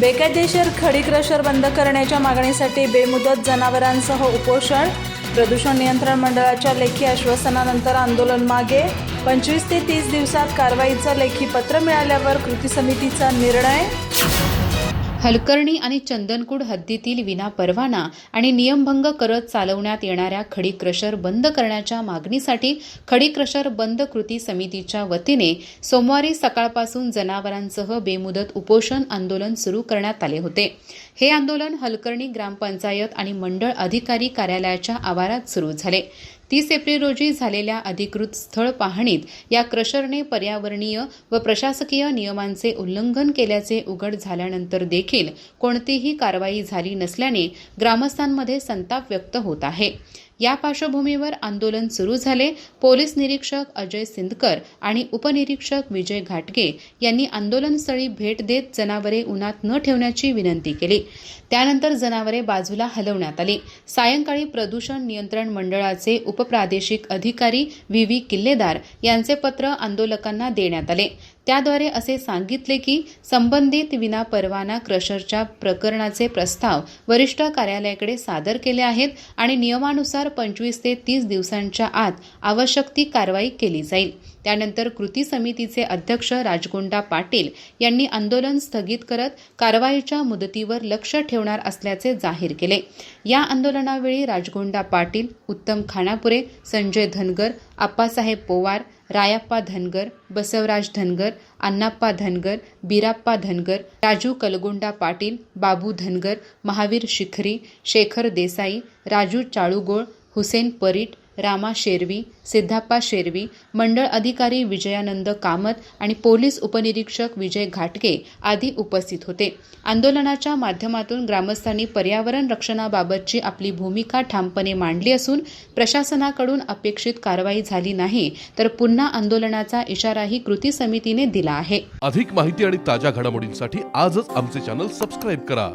बेकायदेशीर खडी क्रशर बंद करण्याच्या मागणीसाठी बेमुदत जनावरांसह उपोषण. प्रदूषण नियंत्रण मंडळाच्या लेखी आश्वासनानंतर आंदोलन मागे. पंचवीस ते तीस दिवसात कारवाईचं लेखी पत्र मिळाल्यावर कृती समितीचा निर्णय. हलकर्णी आणि चंदनकूड हद्दीतील विनापरवाना आणि नियमभंग करत चालवण्यात येणाऱ्या खडी क्रशर बंद करण्याच्या मागणीसाठी खडी क्रशर बंद कृती समितीच्या वतीने सोमवारी सकाळपासून जनावरांसह बेमुदत उपोषण आंदोलन सुरू करण्यात आले होते. हे आंदोलन हलकर्णी ग्रामपंचायत आणि मंडळ अधिकारी कार्यालयाच्या आवारात सुरू झाले. तीस एप्रिल रोजी झालेल्या अधिकृत स्थळ पाहणीत या क्रशरने पर्यावरणीय व प्रशासकीय नियमांचे उल्लंघन केल्याचे उघड झाल्यानंतर देखील कोणतीही कारवाई झाली नसल्याने ग्रामस्थांमध्ये संताप व्यक्त होत आहे. या पार्श्वभूमीवर आंदोलन सुरू झाले. पोलीस निरीक्षक अजय सिंदकर आणि उपनिरीक्षक विजय घाटगे यांनी आंदोलनस्थळी भेट देत जनावरे उन्हात न ठेवण्याची विनंती केली. त्यानंतर जनावरे बाजूला हलवण्यात आली. सायंकाळी प्रदूषण नियंत्रण मंडळाचे उपप्रादेशिक अधिकारी व्ही. व्ही. किल्लेदार यांचे पत्र आंदोलकांना देण्यात आले. त्याद्वारे असे सांगितले की संबंधित विनापरवाना क्रशरच्या प्रकरणाचे प्रस्ताव वरिष्ठ कार्यालयाकडे सादर केले आहेत आणि नियमानुसार पंचवीस ते तीस दिवसांच्या आत आवश्यक ती कारवाई केली जाईल. त्यानंतर कृती समितीचे अध्यक्ष राजगोंडा पाटील यांनी आंदोलन स्थगित करत कारवाईच्या मुदतीवर लक्ष ठेवणार असल्याचे जाहीर केले. या आंदोलनावेळी राजगोंडा पाटील उत्तम खानापुरे संजय धनगर आप्पासाहेब पोवार रायाप्पा धनगर बसवराज धनगर अण्णाप्पा धनगर बिराप्पा धनगर राजू कलगोंडा पाटील बाबू धनगर महावीर शिखरी शेखर देसाई राजू चाळुगोळ हुसेन परीट रामा शेरवी सिद्धाप्पा शेरवी मंडळ अधिकारी विजयानंद कामत आणि पोलीस उपनिरीक्षक विजय घाटगे आदी उपस्थित होते. आंदोलनाच्या माध्यमातून ग्रामस्थांनी पर्यावरण रक्षणाबाबतची आपली भूमिका ठामपणे मांडली असून प्रशासनाकडून अपेक्षित कारवाई झाली नाही तर पुन्हा आंदोलनाचा इशाराही कृती समितीने दिला आहे. अधिक माहिती आणि ताज्या घडामोडींसाठी आजच आमचे चॅनल सबस्क्राईब करा.